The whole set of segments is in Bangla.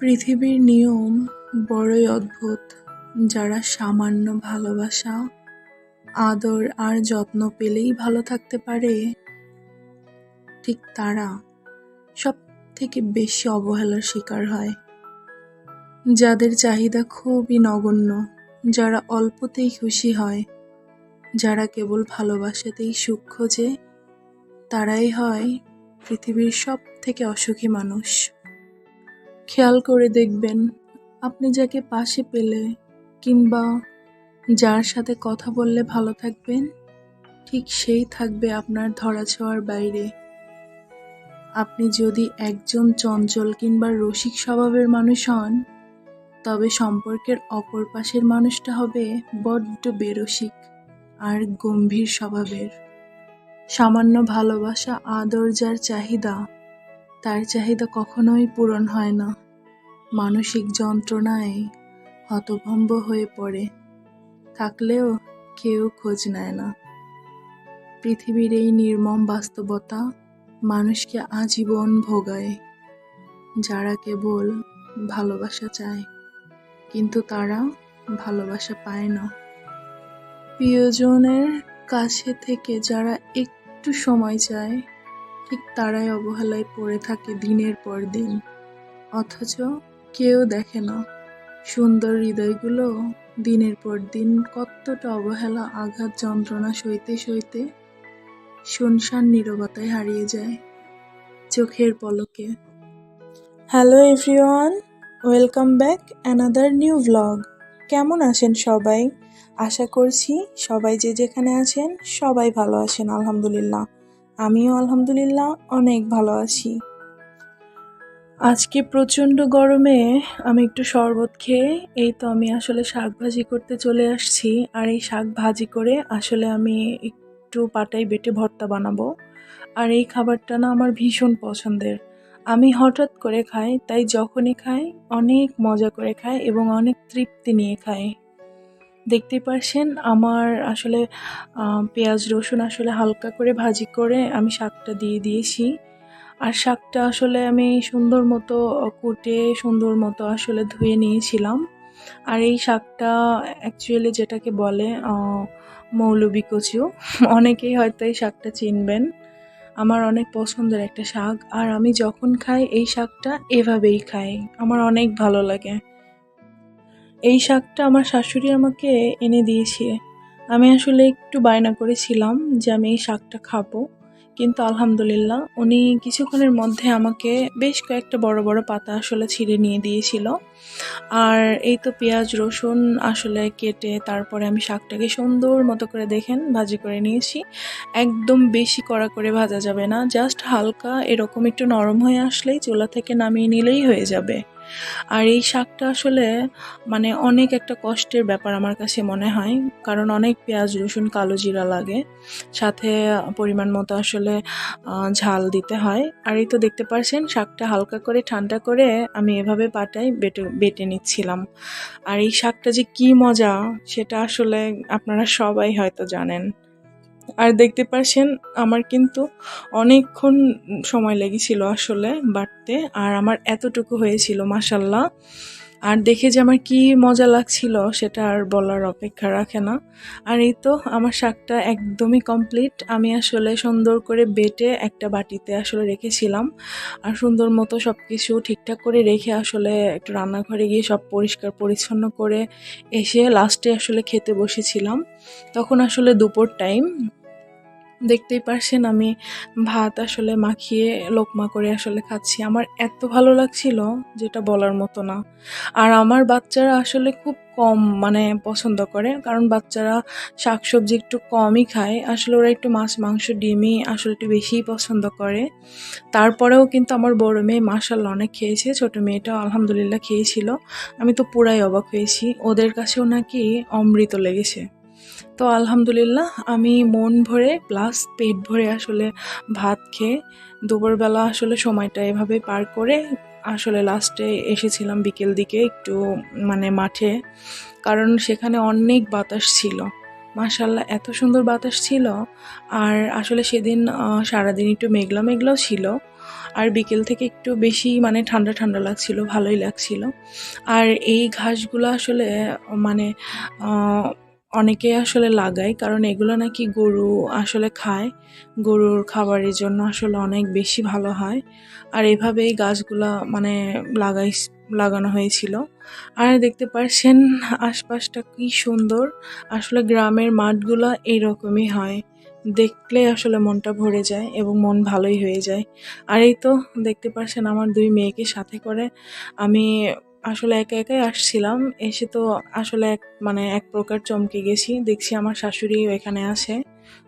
পৃথিবীর নিয়ম বড়ই অদ্ভুত। যারা সামান্য ভালোবাসা, আদর আর যত্ন পেলেই ভালো থাকতে পারে, ঠিক তারা। সব থেকে বেশি অবহেলার শিকার হয়। যাদের চাহিদা খুবই নগণ্য, যারা অল্পতেই খুশি হয়, যারা কেবল ভালোবাসাতেই সুখ খোঁজে, তারাই হয় পৃথিবীর সব থেকে অসুখী মানুষ। খেয়াল করে দেখবেন, আপনি যাকে পাশে পেলে কিংবা যার সাথে কথা বললে ভালো থাকবেন, ঠিক সেই থাকবে আপনার ধরা ধরাছোঁয়ার বাইরে। আপনি যদি একজন চঞ্চল কিংবা রসিক স্বভাবের মানুষ হন, তবে সম্পর্কের অপর পাশের মানুষটা হবে বড্ড বেরসিক আর গম্ভীর স্বভাবের। সামান্য ভালোবাসা, আদর যার চাহিদা, তার চাহিদা কখনোই পূরণ হয় না। মানসিক যন্ত্রণায় হতভম্ব হয়ে পড়ে, থাকলেও কেউ খোঁজ নেয় না। পৃথিবীর এই নির্মম বাস্তবতা মানুষকে আজীবন ভোগায়, যারা কেবল ভালোবাসা চায়, কিন্তু তারা ভালোবাসা পায় না। প্রিয়জনের কাছে থেকে যারা একটু সময় চায়, ঠিক তারাই অবহেলায় পড়ে থাকে দিনের পর দিন। অথচ কেউ দেখে না, সুন্দর হৃদয়গুলো দিনের পর দিন কতটা অবহেলা, আঘাত, যন্ত্রণা সইতে সইতে শুনশান নীরবতায় হারিয়ে যায় চোখের পলকে। Hello everyone, welcome back another new vlog কেমন আছেন সবাই? আশা করছি সবাই যে যেখানে আছেন সবাই ভালো আছেন, আলহামদুলিল্লাহ। আমিও আলহামদুলিল্লাহ অনেক ভালো আছি। আজকে প্রচণ্ড গরমে আমি একটু শরবত খেয়ে, এই তো আমি আসলে শাক ভাজি করতে চলে আসছি। আর এই শাক ভাজি করে আসলে আমি একটু পাটাই বেটে ভর্তা বানাবো। আর এই খাবারটা না আমার ভীষণ পছন্দের। আমি হঠাৎ করে খাই, তাই যখনই খাই, অনেক মজা করে খাই এবং অনেক তৃপ্তি নিয়ে খাই। দেখতেই পারছেন, আমার আসলে পেঁয়াজ রসুন আসলে হালকা করে ভাজি করে আমি শাকটা দিয়ে দিয়েছি। আর শাকটা আসলে আমি সুন্দর মতো কুটে, সুন্দর মতো আসলে ধুয়ে নিয়েছিলাম। আর এই শাকটা অ্যাকচুয়ালি যেটাকে বলে মৌলবি কচু অনেকেই হয়তো এই শাকটা চিনবেন। আমার অনেক পছন্দের একটা শাক। আর আমি যখন খাই, এই শাকটা এভাবেই খাই। আমার অনেক ভালো লাগে। এই শাকটা আমার শাশুড়ি আমাকে এনে দিয়েছে। আমি আসলে একটু বায়না করেছিলাম যে আমি এই শাকটা খাব। কিন্তু আলহামদুলিল্লাহ উনি কিছুক্ষণের মধ্যে আমাকে বেশ কয়েকটা বড় বড় পাতা আসলে ছিঁড়ে নিয়ে দিয়েছিল। আর এই তো পেঁয়াজ, রসুন আসলে কেটে তারপরে আমি শাকটাকে সুন্দর মতো করে দেখেন, ভাজি করে নিয়েছি। একদম বেশি কড়া করে ভাজা যাবে না, জাস্ট হালকা এরকম একটু নরম হয়ে আসলেই চুলা থেকে নামিয়ে নিলেই হয়ে যাবে। আর এই শাকটা আসলে মানে অনেক একটা কষ্টের ব্যাপার আমার কাছে মনে হয়, কারণ অনেক পেঁয়াজ, রসুন, কালো জিরা লাগে। সাথে পরিমাণ মতো আসলে ঝাল দিতে হয়। আর এই তো দেখতে পারছেন, শাকটা হালকা করে, ঠান্ডা করে আমি এভাবে পাটায় বেটে বেটে নিচ্ছিলাম। আর এই শাকটা যে কি মজা, সেটা আসলে আপনারা সবাই হয়তো জানেন। আর দেখতে পারছেন, আমার কিন্তু অনেকক্ষণ সময় লেগেছিল আসলে বাটতে আর আমার এতটুকু হয়েছিল মাসাল্লাহ আর দেখে যে আমার কি মজা লাগছিল, সেটা আর বলার অপেক্ষা রাখে না। আর এই তো, আমার শাকটা একদমই কমপ্লিট আমি আসলে সুন্দর করে বেটে একটা বাটিতে আসলে রেখেছিলাম। আর সুন্দর মতো সব কিছু ঠিকঠাক করে রেখে আসলে একটু রান্নাঘরে গিয়ে সব পরিষ্কার পরিচ্ছন্ন করে এসে লাস্টে আসলে খেতে বসেছিলাম। তখন আসলে দুপুর টাইম দেখতেই পারছেন আমি ভাত আসলে মাখিয়ে লোকমা করে আসলে খাচ্ছি। আমার এত ভালো লাগছিল যেটা বলার মতো না। আর আমার বাচ্চারা আসলে খুব কম মানে পছন্দ করে, কারণ বাচ্চারা শাকসবজি একটু কমই খায়। আসলে ওরা একটু মাছ, মাংস, ডিমই আসলে একটু বেশিই পছন্দ করে। তারপরেও কিন্তু আমার বড় মেয়ে মাসাল্লাহ অনেক খেয়েছে, ছোট মেয়েটাও আলহামদুলিল্লাহ খেয়েছিল। আমি তো পুরাই অবাক হয়েছি। ওদের কাছেও নাকি অমৃত লেগেছে। তো আলহামদুলিল্লাহ আমি মন ভরে প্লাস পেট ভরে আসলে ভাত খেয়ে দুপুরবেলা আসলে সময়টা এভাবে পার করে আসলে লাস্টে এসেছিলাম বিকেল দিকে একটু মানে মাঠে। কারণ সেখানে অনেক বাতাস ছিল। মাশাল্লাহ এত সুন্দর বাতাস ছিল। আর আসলে সেদিন সারাদিন একটু মেঘলা মেঘলাও ছিল। আর বিকেল থেকে একটু বেশি মানে ঠান্ডা ঠান্ডা লাগছিল, ভালোই লাগছিল। আর এই ঘাসগুলো আসলে মানে আহ, অনেকে আসলে লাগায় কারণ এগুলো নাকি গরু আসলে খায়। গরুর খাবারের জন্য আসলে অনেক বেশি ভালো হয়। আর এভাবে এই গাছগুলা মানে লাগাই লাগানো হয়েছিল। আর দেখতে পারছেন আশপাশটা কি সুন্দর। আসলে গ্রামের মাঠগুলা এইরকমই হয়। দেখলে আসলে মনটা ভরে যায় এবং মন ভালোই হয়ে যায়। আর এই তো দেখতে পারছেন আমার দুই মেয়েকে সাথে করে আমি আসলে একা একাই আসছিলাম, এসে তো আসলে এক মানে এক প্রকার চমকে গেছি। দেখছি আমার শাশুড়ি এখানে আছে।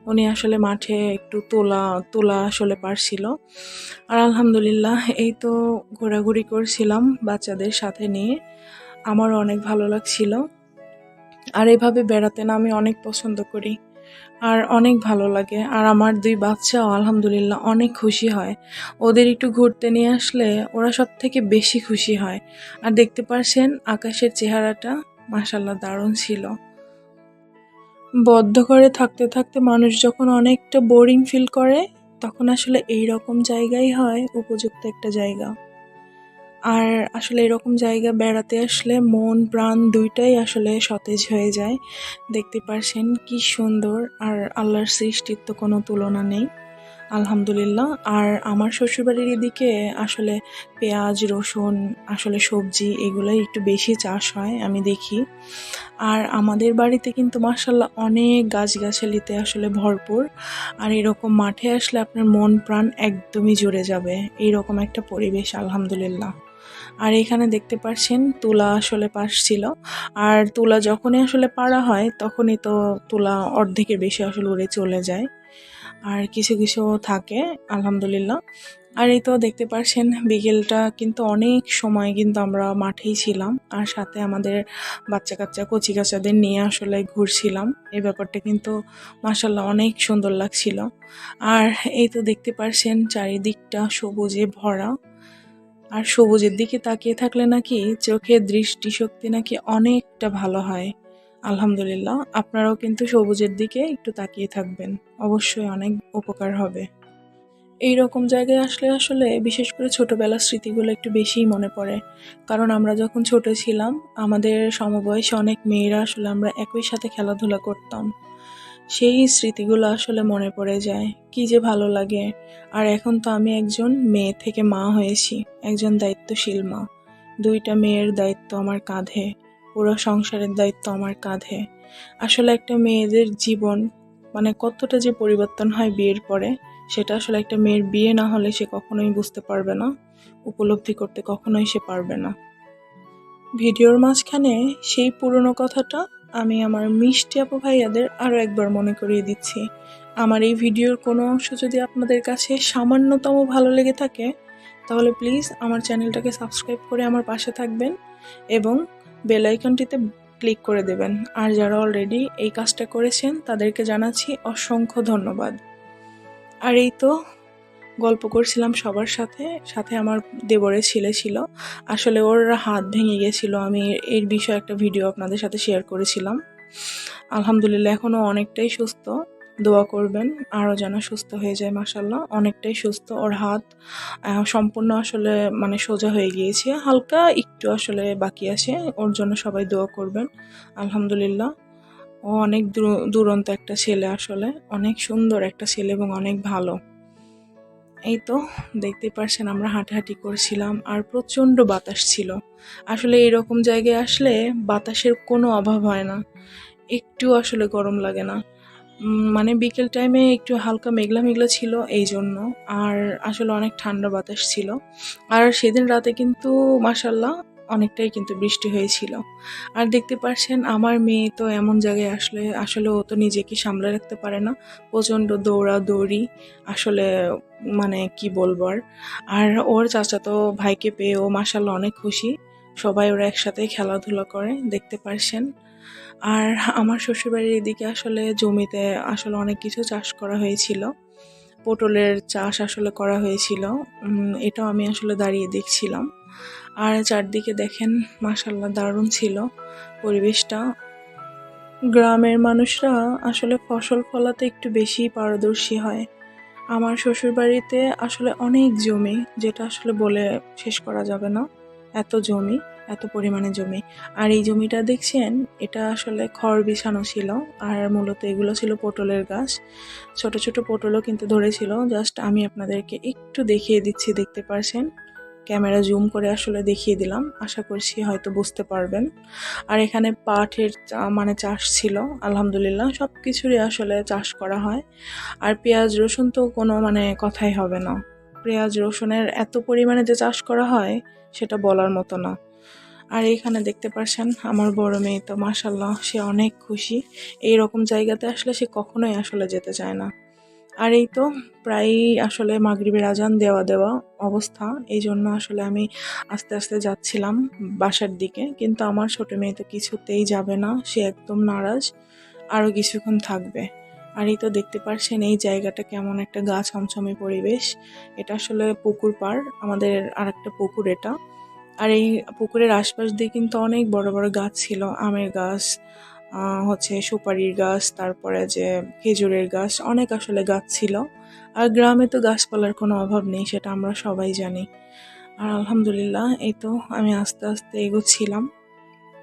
উনি আসলে মাঠে একটু তোলা তোলা আসলে পারছিল। আর আলহামদুলিল্লাহ, এই তো ঘোরাঘুরি করছিলাম বাচ্চাদের সাথে নিয়ে। আমারও অনেক ভালো লাগছিল। আর এভাবে বেড়াতে না আমি অনেক পছন্দ করি। আর অনেক ভালো লাগে। আর আমার দুই বাচ্চাও আলহামদুলিল্লাহ অনেক খুশি হয়। ওদের একটু ঘুরতে নিয়ে আসলে ওরা সব থেকে বেশি খুশি হয়। আর দেখতে পারছেন আকাশের চেহারাটা মাসাল্লাহ দারুণ ছিল। বদ্ধ করে থাকতে থাকতে মানুষ যখন অনেকটা বোরিং ফিল করে, তখন আসলে এই রকম জায়গাই হয় উপযুক্ত একটা জায়গা। আর আসলে এরকম জায়গা বেড়াতে আসলে মন, প্রাণ দুইটাই আসলে সতেজ হয়ে যায়। দেখতে পারছেন কি সুন্দর, আর আল্লাহর সৃষ্টির তো কোনো তুলনা নেই, আলহামদুলিল্লাহ। আর আমার শ্বশুরবাড়ির এদিকে আসলে পেঁয়াজ, রসুন, আসলে সবজি এগুলোই একটু বেশি চাষ হয়, আমি দেখি। আর আমাদের বাড়িতে কিন্তু মার্শাল্লাহ অনেক গাছগাছালিতে আসলে ভরপুর, আর এরকম মাঠে আসলে আপনার মন, প্রাণ একদমই জুড়ে যাবে। এইরকম একটা পরিবেশ, আলহামদুলিল্লাহ। আর এখানে দেখতে পাচ্ছেন তুলা আসলে পাশ ছিল। আর তুলা যখনই আসলে পাড়া হয়, তখনই তো তুলা অর্ধেকের বেশি আসলে উড়ে চলে যায়। আর কিছু কিছু থাকে, আলহামদুলিল্লাহ। আর এই তো দেখতে পাচ্ছেন বিকেলটা কিন্তু অনেক সময় কিন্তু আমরা মাঠেই ছিলাম। আর সাথে আমাদের বাচ্চা কাচ্চা কচি কাচাদের নিয়ে আসলে ঘুরছিলাম। এই ব্যাপারটা কিন্তু মাসাল্লাহ অনেক সুন্দর লাগছিল। আর এই তো দেখতে পাচ্ছেন চারিদিকটা সবুজে ভরা। আর সবুজের দিকে তাকিয়ে থাকলে নাকি চোখের দৃষ্টিশক্তি নাকি অনেকটা ভালো হয়। আলহামদুলিল্লাহ, আপনারাও কিন্তু সবুজের দিকে একটু তাকিয়ে থাকবেন। অবশ্যই অনেক উপকার হবে। এই রকম জায়গায় আসলে আসলে বিশেষ করে ছোটবেলার স্মৃতিগুলো একটু বেশিই মনে পড়ে। কারণ আমরা যখন ছোট ছিলাম, আমাদের সমবয়সী অনেক মেয়েরা আসলে আমরা একই সাথে খেলাধুলা করতাম। সেই স্মৃতিগুলো আসলে মনে পড়ে যায়। কি যে ভালো লাগে। আর এখন তো আমি একজন মেয়ে থেকে মা হয়েছি, একজন দায়িত্বশীল মা। দুইটা মেয়ের দায়িত্ব আমার কাঁধে, পুরো সংসারের দায়িত্ব আমার কাঁধে। আসলে একটা মেয়েদের জীবন মানে কতটা যে পরিবর্তন হয় বিয়ের পরে, সেটা আসলে একটা মেয়ের বিয়ে না হলে সে কখনোই বুঝতে পারবে না, উপলব্ধি করতে কখনোই সে পারবে না। ভিডিওর মাঝখানে সেই পুরনো কথাটা আমি আমার মিষ্টি আপু ভাইয়াদের আরও একবার মনে করিয়ে দিচ্ছি। আমার এই ভিডিওর কোনো অংশ যদি আপনাদের কাছে সামান্যতম ভালো লেগে থাকে, তাহলে প্লিজ আমার চ্যানেলটাকে সাবস্ক্রাইব করে আমার পাশে থাকবেন এবং বেল আইকনটিতে ক্লিক করে দেবেন। আর যারা অলরেডি এই কাজটা করেছেন, তাদেরকে জানাচ্ছি অসংখ্য ধন্যবাদ। আর এই তো গল্প করছিলাম সবার সাথে সাথে আমার দেবরের ছেলে ছিল। আসলে ওর হাত ভেঙে গেছিল, আমি এর বিষয়ে একটা ভিডিও আপনাদের সাথে শেয়ার করেছিলাম। আলহামদুলিল্লাহ এখনও অনেকটাই সুস্থ। দোয়া করবেন, আরও যেন সুস্থ হয়ে যায় মাসাল্লাহ অনেকটাই সুস্থ, ওর হাত সম্পূর্ণ আসলে মানে সোজা হয়ে গিয়েছে। হালকা একটু আসলে বাকি আছে, ওর জন্য সবাই দোয়া করবেন। আলহামদুলিল্লাহ, ও অনেক দূর- দুরন্ত একটা ছেলে আসলে। অনেক সুন্দর একটা ছেলে এবং অনেক ভালো। এই তো দেখতে পারছেন আমরা হাঁটাহাঁটি করছিলাম আর প্রচণ্ড বাতাস ছিল। আসলে এরকম জায়গায় আসলে বাতাসের কোনো অভাব হয় না। একটু আসলে গরম লাগে না। মানে বিকেল টাইমে একটু হালকা মেঘলা মেঘলা ছিল এই জন্য, আর আসলে অনেক ঠান্ডা বাতাস ছিল। আর সেদিন রাতে কিন্তু মাসাল্লাহ অনেকটাই কিন্তু বৃষ্টি হয়েছিল। আর দেখতে পাচ্ছেন আমার মেয়ে তো এমন জায়গায় আসলে আসলে ও তো নিজেকে সামলে রাখতে পারে না। প্রচণ্ড দৌড়া দৌড়ি আসলে মানে কি বলব আর। ওর চাচাতো ভাইকে পেয়ে ও মাসাল্লাহ অনেক খুশি। সবাই ওরা একসাথে খেলাধুলা করে, দেখতে পারছেন। আর আমার শ্বশুরবাড়ির এদিকে আসলে জমিতে আসলে অনেক কিছু চাষ করা হয়েছিল। পটলের চাষ আসলে করা হয়েছিল। এটাও আমি আসলে দাঁড়িয়ে দেখছিলাম। আর চারদিকে দেখেন মাসাল্লাহ দারুণ ছিল পরিবেশটা। গ্রামের মানুষরা আসলে ফসল ফলাতে একটু বেশি পারদর্শী হয়। আমার শ্বশুরবাড়িতে আসলে অনেক জমি, যেটা আসলে বলে শেষ করা যাবে না। এত জমি, এত পরিমাণে জমি। আর এই জমিটা দেখছেন, এটা আসলে খড় বিছানো ছিল, আর মূলত এগুলো ছিল পটলের গাছ। ছোট ছোট পটলও কিন্তু ধরেছিল, জাস্ট আমি আপনাদেরকে একটু দেখিয়ে দিচ্ছি, দেখতে পারছেন? ক্যামেরা জুম করে আসলে দেখিয়ে দিলাম। আশা করছি হয়তো বুঝতে পারবেন। আর এখানে পাটের মানে চাষ ছিল, আলহামদুলিল্লাহ। সব কিছুরই আসলে চাষ করা হয়। আর পেঁয়াজ, রসুন তো কোনো মানে কথাই হবে না। পেঁয়াজ, রসুনের এত পরিমাণে যে চাষ করা হয়, সেটা বলার মতো না। আর এইখানে দেখতে পারছেন, আমার বড় মেয়ে তো মাসাল্লাহ সে অনেক খুশি। এই রকম জায়গাতে আসলে সে কখনোই আসলে যেতে চায় না। আর এই তো প্রায়ই আসলে মাগরিবের আজান দেওয়া দেওয়া অবস্থা। এই জন্য আসলে আমি আস্তে আস্তে যাচ্ছিলাম বাসার দিকে। কিন্তু আমার ছোট মেয়ে তো কিছুতেই যাবে না, সে একদম নারাজ আরও কিছুক্ষণ থাকবে। আর এই তো দেখতে পারছেন এই জায়গাটা কেমন একটা গা ছমছমে পরিবেশ। এটা আসলে পুকুর পাড়, আমাদের আর একটা পুকুর এটা। আর এই পুকুরের আশপাশ দিয়ে কিন্তু অনেক বড় বড় গাছ ছিল, আমের গাছ হচ্ছে সুপারির গাছ, তারপরে যে খেজুরের গাছ, অনেক আসলে গাছ ছিল। আর গ্রামে তো গাছপালার কোনো অভাব নেই, সেটা আমরা সবাই জানি। আর আলহামদুলিল্লাহ, এই তো আমি আস্তে আস্তে এগোচ্ছিলাম।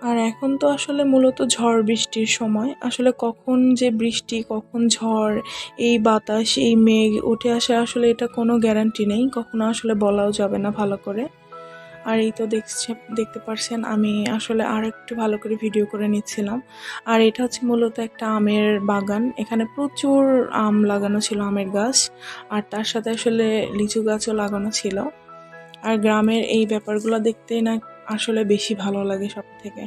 আর এখন তো আসলে মূলত ঝড় বৃষ্টির সময়। আসলে কখন যে বৃষ্টি, কখন ঝড়, এই বাতাস, এই মেঘ উঠে আসে, আসলে এটা কোনো গ্যারান্টি নেই। কখনো আসলে বলাও যাবে না ভালো করে। আর এই তো দেখছে, দেখতে পারছেন, আমি আসলে আর একটু ভালো করে ভিডিও করে নিচ্ছিলাম। আর এটা হচ্ছে মূলত একটা আমের বাগান, এখানে প্রচুর আম লাগানো ছিল, আমের গাছ, আর তার সাথে আসলে লিচু গাছও লাগানো ছিল। আর গ্রামের এই ব্যাপারগুলো দেখতে না আসলে বেশি ভালো লাগে সব থেকে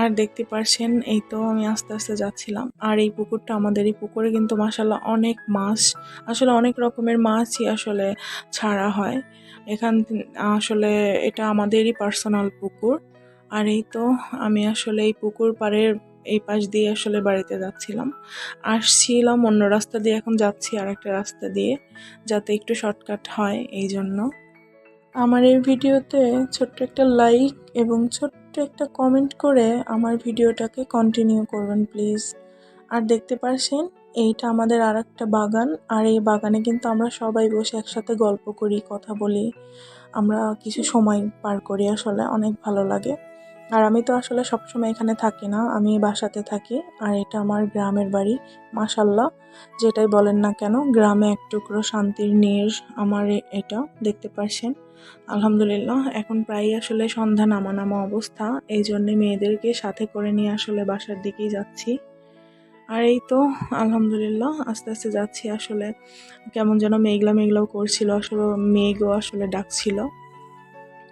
আর দেখতে পারছেন, এই তো আমি আস্তে আস্তে যাচ্ছিলাম। আর এই পুকুরটা আমাদের এই পুকুরে কিন্তু মাসাল্লাহ অনেক মাছ, আসলে অনেক রকমের মাছই আসলে ছাড়া হয়। এখান আসলে এটা আমাদেরই পার্সোনাল পুকুর। আর এই তো আমি আসলে এই পুকুর পাড়ের এই পাশ দিয়ে আসলে বাড়িতে যাচ্ছিলাম। আসছিলাম অন্য রাস্তা দিয়ে, এখন যাচ্ছি আর একটা রাস্তা দিয়ে যাতে একটু শর্টকাট হয় এই জন্য। আমার এই ভিডিওতে ছোট্ট একটা লাইক এবং ছোট্ট একটা কমেন্ট করে আমার ভিডিওটাকে কন্টিনিউ করবেন প্লিজ আর দেখতে পারছেন এইটা আমাদের আর একটা বাগান, আর এই বাগানে কিন্তু আমরা সবাই বসে একসাথে গল্প করি, কথা বলি। আমরা কিছু সময় পার করি আসলে, অনেক ভালো লাগে। আর আমি তো আসলে সবসময় এখানে থাকি না, আমি বাসাতে থাকি। আর এটা আমার গ্রামের বাড়ি মাসাল্লাহ যেটাই বলেন না কেন, গ্রামে এক টুকরো শান্তির নীর আমার এটা, দেখতে পারছেন? আলহামদুলিল্লাহ, এখন প্রায় আসলে সন্ধ্যা নামা নামা অবস্থা। এই জন্যে মেয়েদেরকে সাথে করে নিয়ে আসলে বাসার দিকেই যাচ্ছি। আর এই তো, আলহামদুলিল্লাহ, আস্তে আস্তে যাচ্ছি আসলে। কেমন যেন মেঘলা মেঘলাও করছিল, আসলে মেঘও আসলে ডাকছিল।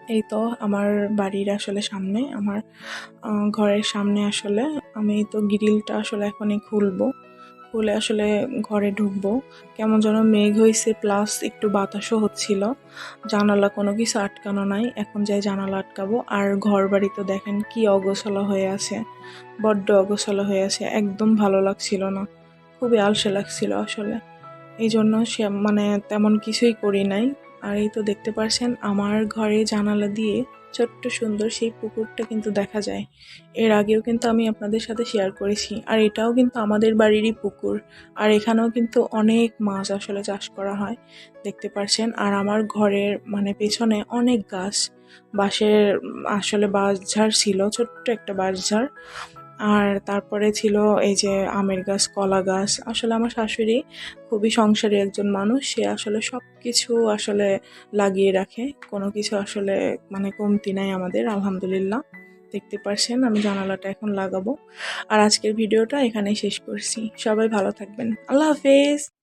এই তো, আমার বাড়ির আসলে সামনে, আমার ঘরের সামনে আসলে আমি তো গ্রিলটা আসলে এখনই খুলবো। খুলে আসলে ঘরে ঢুকবো। কেমন যেন মেঘ হয়েছে প্লাস একটু বাতাসও হচ্ছিল। জানালা কোনো কিছু আটকানো নাই, এখন যাই জানালা আটকাবো। আর ঘর বাড়ি তো দেখেন কি অগোছালো হয়ে আছে, বড্ড অগোছালো হয়ে আছে, একদম ভালো লাগছিল না। খুবই আলসে লাগছিল আসলে। এই জন্য সে মানে তেমন কিছুই করি নাই। আর এই তো দেখতে পারছেন, আমার ঘরে জানালা দিয়ে ছোট্ট সুন্দর সেই পুকুরটা কিন্তু দেখা যায়। এর আগেও কিন্তু আমি আপনাদের সাথে শেয়ার করেছি, আর এটাও কিন্তু আমাদের বাড়িরই পুকুর। আর এখানেও কিন্তু অনেক মাছ আসলে চাষ করা হয়, দেখতে পারছেন। আর আমার ঘরের মানে পেছনে অনেক গাছ, বাঁশের আসলে বাঁশঝাড় ছিল, ছোট্ট একটা বাঁশঝাড় আর তারপরে ছিল এই যে আমের গাছ, কলা গাছ। আসলে আমার শাশুড়ি খুবই সংসারী একজন মানুষ। সে আসলে সব কিছু আসলে লাগিয়ে রাখে। কোনো কিছু আসলে মানে কমতি নাই আমাদের, আলহামদুলিল্লাহ। দেখতে পারছেন, আমি জানালাটা এখন লাগাবো। আর আজকের ভিডিওটা এখানেই শেষ করছি। সবাই ভালো থাকবেন। আল্লাহ হাফেজ!